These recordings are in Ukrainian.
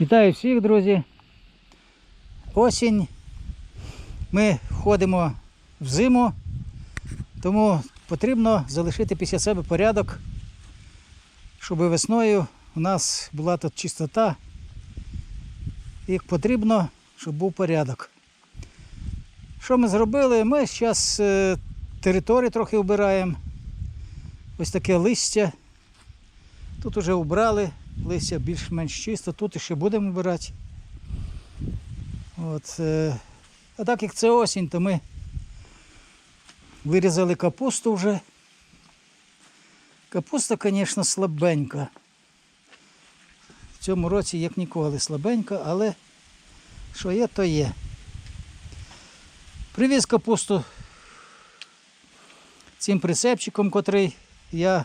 Вітаю всіх, друзі. Осінь. Ми входимо в зиму, тому потрібно залишити після себе порядок, щоб весною у нас була тут чистота. І потрібно, щоб був порядок. Що ми зробили? Ми зараз територію трохи вбираємо. Ось таке листя. Тут вже убрали, листя більш-менш чисто, тут ще будемо вбирати. От, е, а так як це осінь, то ми вирізали капусту вже. Капуста, звісно, слабенька. В цьому році, як ніколи, слабенька, але що є, то є. Привіз капусту цим прицепчиком, котрий я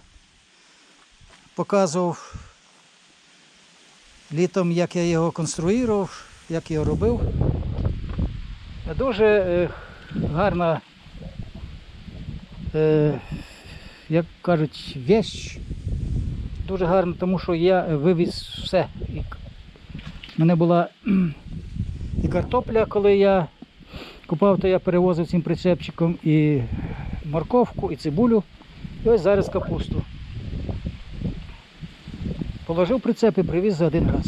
показував літом, як я його конструював, як його робив. Дуже е, гарна, е, як кажуть, вещь. Дуже гарна, тому що я вивіз все. І мене була і картопля, коли я купав, то я перевозив цим прицепчиком і морковку, і цибулю. І ось зараз капусту. Положив прицеп і привіз за один раз.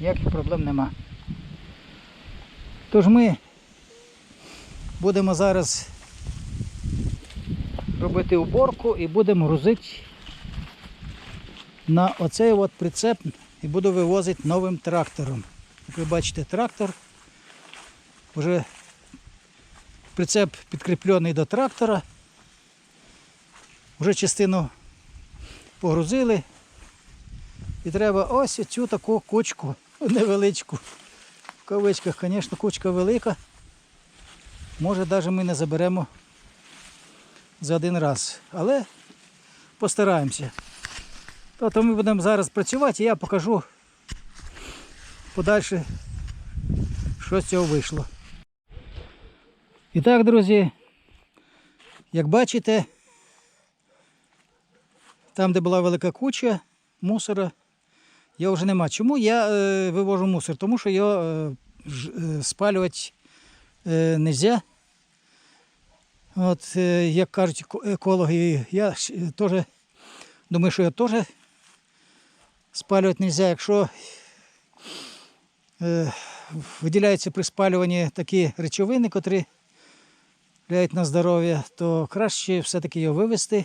Ніяких проблем нема. Тож ми будемо зараз робити уборку і будемо грузити на оцей от прицеп і буду вивозити новим трактором. Як ви бачите, трактор. Вже прицеп підкріплений до трактора. Вже частину погрузили. І треба ось цю таку кучку невеличку. В кавичках, звісно, кучка велика. Може, навіть ми не заберемо за один раз. Але постараємося. Тобто ми будемо зараз працювати і я покажу подальше, що з цього вийшло. І так, друзі, як бачите, там, де була велика куча мусора, його вже нема. Чому я е, вивожу мусор? Тому що його е, е, спалювати е, не можна. От, е, як кажуть екологи, я е, теж думаю, що його теж спалювати не можна. Якщо е, виділяються при спалюванні такі речовини, котрі впливають на здоров'я, то краще все-таки його вивезти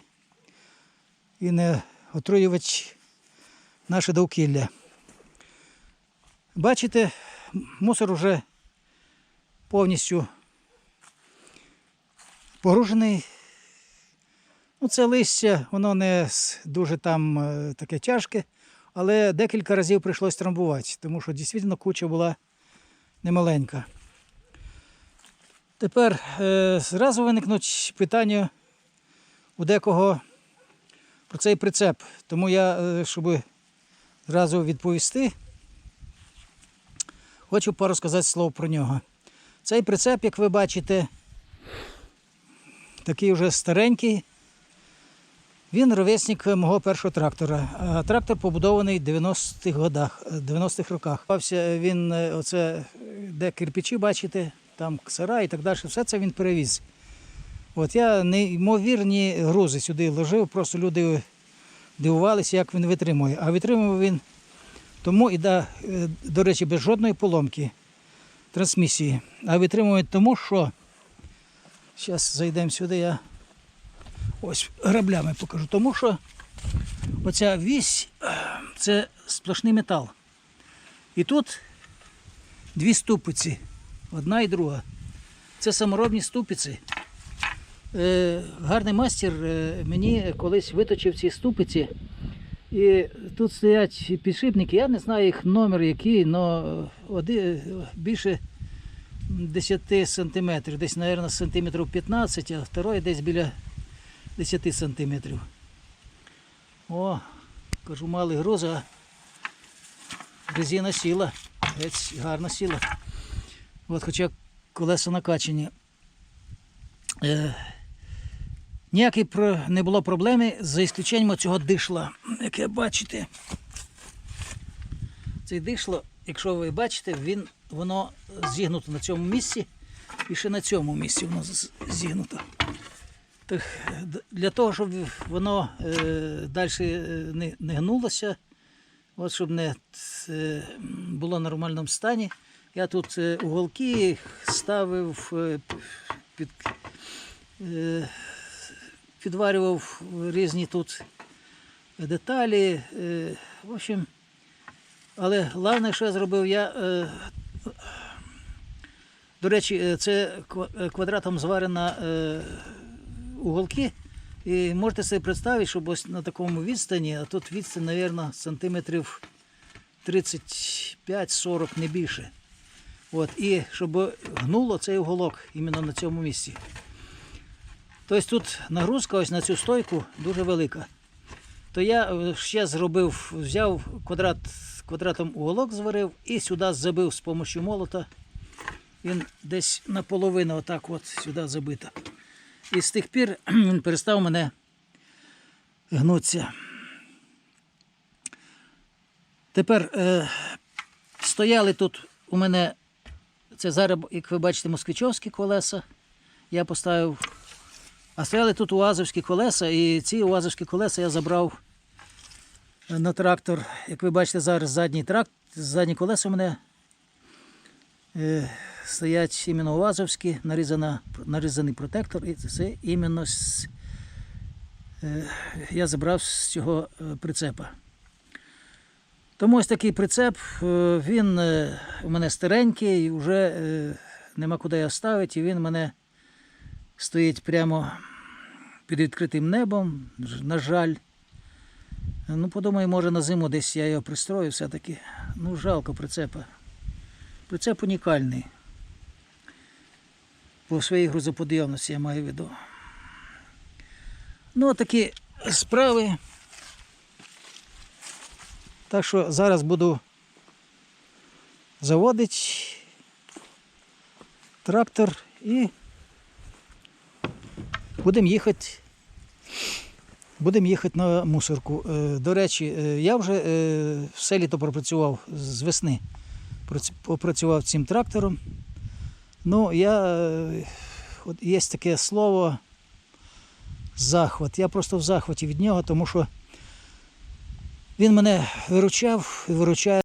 і не отруювати наше довкілля. Бачите, мусор вже повністю погружений. Ну, це листя, воно не дуже там е, таке тяжке, але декілька разів прийшлось трамбувати, тому що дійсно куча була немаленька. Тепер е, зразу виникнуть питання у декого про цей прицеп. Тому я, е, щоб зразу відповісти, хочу пару сказати слов про нього. Цей прицеп, як ви бачите, такий вже старенький. Він ровесник мого першого трактора. Трактор побудований в 90-х годах, е, 90-х роках. Бався Він е, оце, е, де кирпичі, бачите, там ксара і так далі, все це він перевіз. От я неймовірні грузи сюди ложив, просто люди дивувалися, як він витримує. А витримував він тому і да, е, до речі, без жодної поломки трансмісії. А витримує тому, що зараз зайдемо сюди, я ось граблями покажу. Тому що оця вісь е, це сплошний метал. І тут дві ступиці, одна і друга. Це саморобні ступиці. Е, гарний мастер е, мені колись виточив ці ступиці. І тут стоять підшипники, я не знаю їх номер який, але більше 10 сантиметрів, десь, мабуть, сантиметрів 15, а второй десь біля 10 сантиметрів. О, кажу, малий груз, а резина сіла. Геть гарна сіла. От, хоча колеса накачані. Е, Ніякої не було проблеми за ісключенням цього дишла, яке бачите. Цей дишло якщо ви бачите, він, воно зігнуто на цьому місці і ще на цьому місці воно зігнуто. Так, для того, щоб воно е, далі не, не гнулося, от щоб не е, було в нормальному стані, я тут е, уголки ставив, е, під, е, підварював різні тут деталі. Е, в общем, але головне, що я зробив, я. Е, до речі, е, це квадратом зварена уголки. І можете собі представити, щоб ось на такому відстані, а тут відстань, мабуть, сантиметрів 35-40, не більше. От, і щоб гнуло цей уголок іменно на цьому місці. Тобто тут нагрузка ось на цю стойку дуже велика. То я е, ще зробив, взяв квадрат, квадратом уголок зварив і сюди забив з допомогою молота. Він десь наполовину отак от сюди забито. І з тих пір він перестав мене гнутися. Тепер е, стояли тут у мене, це зараз, як ви бачите, москвичовські колеса. Я поставив. А стояли тут уазовські колеса, і ці уазовські колеса я забрав на трактор. Як ви бачите, зараз задній тракт, задні колеса у мене е, стоять іменно уазовські, нарізана, нарізаний протектор, і це іменно з, е, я забрав з цього е, прицепа. Тому ось такий прицеп, е, він е, у мене старенький, вже е, нема куди його ставити, і він мене стоїть прямо під відкритим небом, на жаль. Ну, подумаю, може на зиму десь я його пристрою все-таки. Ну, жалко прицепа. Прицеп унікальний. По своїй грузоподйомності я маю в виду. Ну, такі справи. Так що зараз буду заводити трактор і будемо їхати. Будемо їхати на мусорку. Е, До речі, е, я вже е, все літо пропрацював з весни. Попрацював цим трактором. Ну, я, от є таке слово захват. Я просто в захваті від нього, тому що він мене виручав і виручає.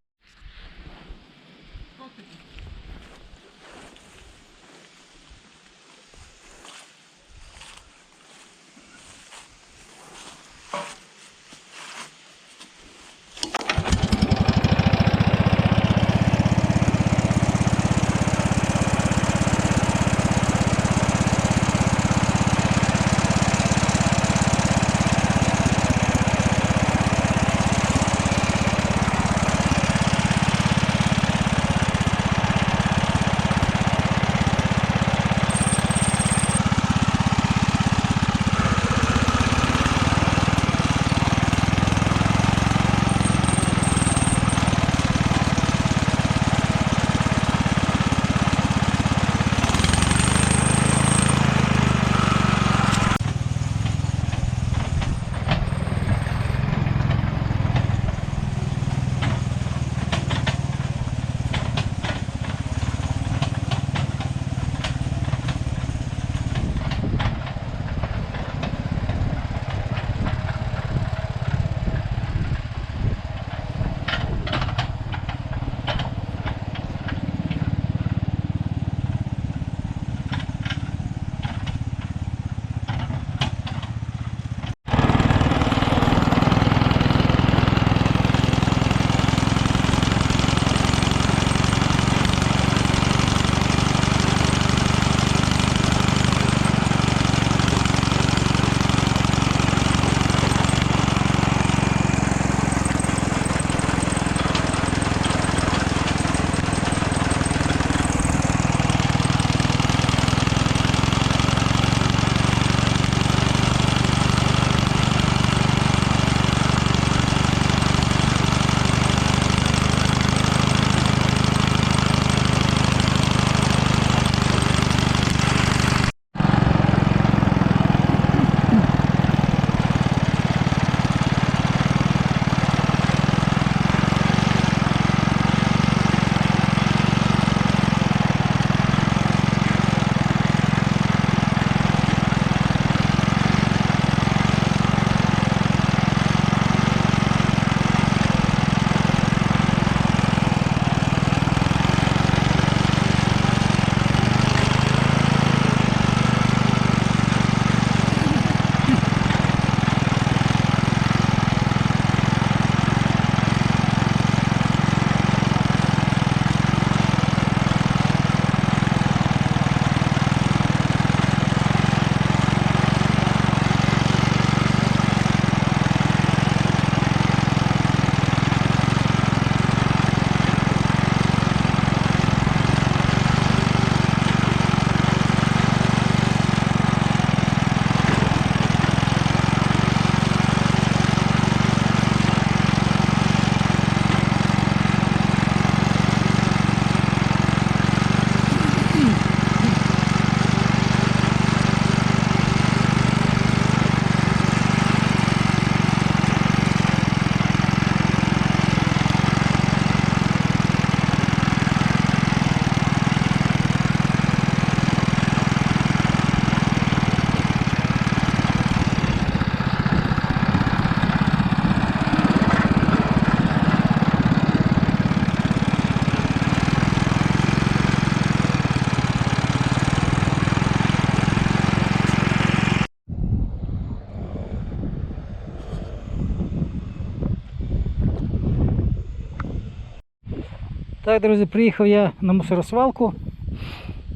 Так, друзі, приїхав я на мусоросвалку,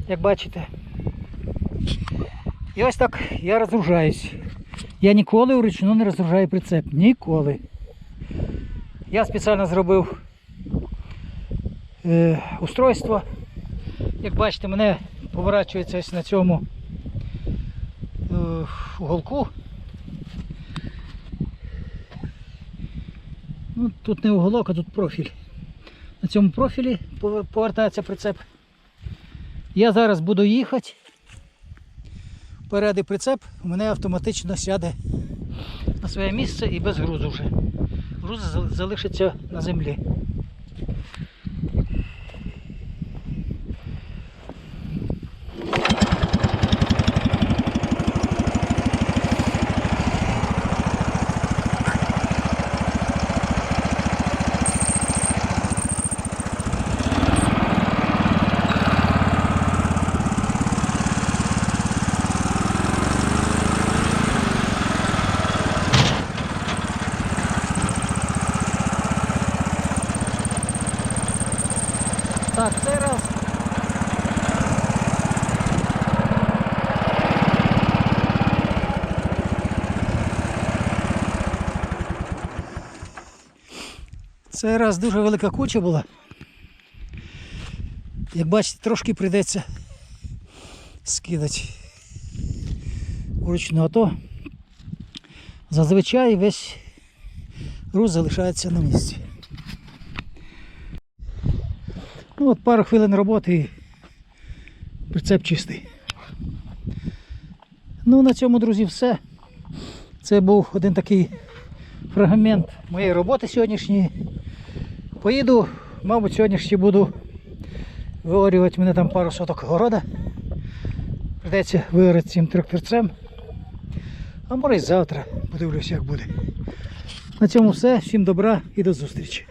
як бачите. І ось так я розгружаюсь. Я ніколи вручну не розгружаю прицеп. Ніколи. Я спеціально зробив е, устройство. Як бачите, мене поворачується ось на цьому е, уголку. Ну, тут не уголок, а тут профіль. На цьому профілі повертається прицеп. Я зараз буду їхати. Вперед прицеп у мене автоматично сяде на своє місце і без грузу вже. Груз залишиться на землі. Так, цей раз. Цей раз дуже велика куча була. Як бачите, трошки прийдеться скидати вручну, а то зазвичай весь груз залишається на місці. Ну от пару хвилин роботи і прицеп чистий. Ну на цьому, друзі, все. Це був один такий фрагмент моєї роботи сьогоднішньої. Поїду, мабуть, сьогодні ще буду виорювати мене там пару соток города. Придеться виорити цим тракторцем. А може і завтра. Подивлюсь, як буде. На цьому все. Всім добра і до зустрічі.